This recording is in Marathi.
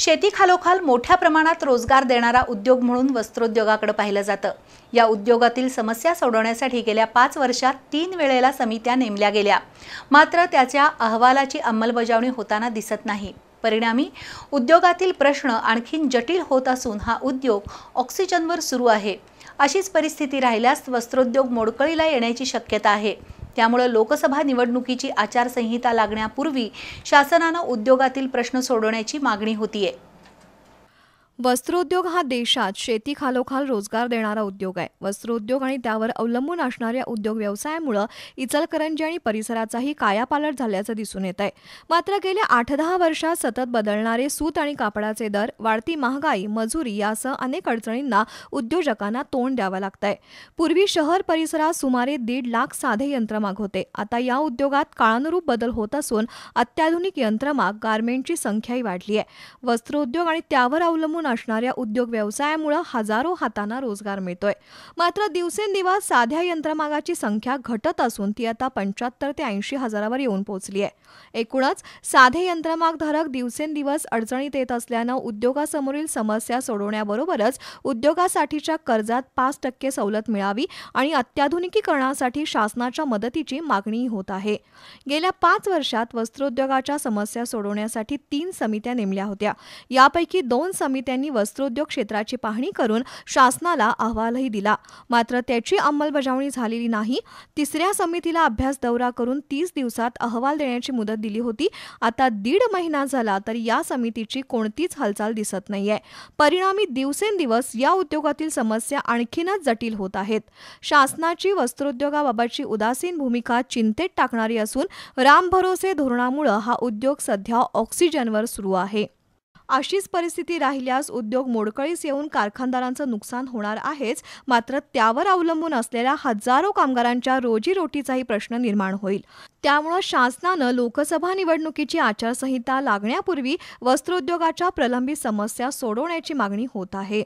शेतीखालोखाल मोठ्या प्रमाणात रोजगार देणारा उद्योग म्हणून वस्त्रोद्योगाकडे पाहिलं जातं. या उद्योगातील समस्या सोडवण्यासाठी गेल्या पाच वर्षात तीन वेळेला समित्या नेमल्या गेल्या. मात्र त्याच्या अहवालाची अंमलबजावणी होताना दिसत नाही. परिणामी उद्योगातील प्रश्न आणखीन जटिल होत असून हा उद्योग ऑक्सिजनवर सुरू आहे. अशीच परिस्थिती राहिल्यास वस्त्रोद्योग मोडकळीला येण्याची शक्यता आहे. त्यामुळे लोकसभा निवडणुकीची आचारसंहिता लागण्यापूर्वी शासनानं उद्योगातील प्रश्न सोडवण्याची मागणी होतीये. वस्त्रोद्योग हा देशात शेती खालोखाल रोजगार देणारा उद्योग आहे. वस्त्रोद्योग आणि त्यावर अवलंबून असणाऱ्या उद्योग व्यवसायामुळं इचलकरंजी आणि परिसराचाही कायापालट झाल्याचं दिसून येत आहे. मात्र गेल्या आठ दहा वर्षात सतत बदलणारे सूत आणि कापडाचे दर वाढती महागाई मजुरी यासह अनेक अडचणींना उद्योजकांना तोंड द्यावं लागत आहे पूर्वी शहर परिसरात सुमारे दीड लाख साधे यंत्रमाग होते. आता या उद्योगात काळानुरूप बदल होत असून अत्याधुनिक यंत्रमाग गारमेंटची संख्याही वाढली आहे. वस्त्रोद्योग आणि त्यावर अवलंबून असणाऱ्या उद्योग व्यवसायामुळे हजारो हातांना रोजगार मिळतोय. मात्र दिवसेंदिवस साध्या यंत्रमागाची संख्या घटत असून ती आता पंच्याहत्तर ते ऐंशी हजारावर येऊन पोहोचली आहे. एकूणच साधे यंत्रमागधारक दिवसेंदिवस अडचणीत येत असल्यानं उद्योगासमोरील समस्या सोडवण्याबरोबरच उद्योगासाठीच्या कर्जात पाच टक्के सवलत मिळावी आणि अत्याधुनिकीकरणासाठी शासनाच्या मदतीची मागणी होत आहे. गेल्या पाच वर्षात वस्त्रोद्योगाच्या समस्या सोडवण्यासाठी तीन समित्या नेमल्या होत्या. यापैकी दोन त्यांनी वस्त्रोद्योग क्षेत्राची पाहणी करून शासनाला अहवालही दिला. मात्र त्याची अंमलबजावणी झालेली नाही. तिसऱ्या समितीला अभ्यास दौरा करून तीस दिवसात अहवाल देण्याची मुदत दिली होती. आता दीड महिना झाला तर या समितीची कोणतीच हालचाल दिसत नाहीये. परिणामी दिवसेंदिवस या उद्योगातील समस्या आणखीनच जटिल होत आहेत. शासनाची वस्त्रोद्योगाबाबतची उदासीन भूमिका चिंतेत टाकणारी असून रामभरोसे धोरणामुळे हा उद्योग सध्या ऑक्सिजनवर सुरू आहे. अशीच परिस्थिती राहिल्यास उद्योग मोडकळीस येऊन कारखानदारांचं नुकसान होणार आहेच मात्र त्यावर अवलंबून असलेल्या हजारो कामगारांच्या रोजीरोटीचाही प्रश्न निर्माण होईल. त्यामुळं शासनानं लोकसभा निवडणुकीची आचारसंहिता लागण्यापूर्वी वस्त्रोद्योगाच्या प्रलंबित समस्या सोडवण्याची मागणी होत आहे.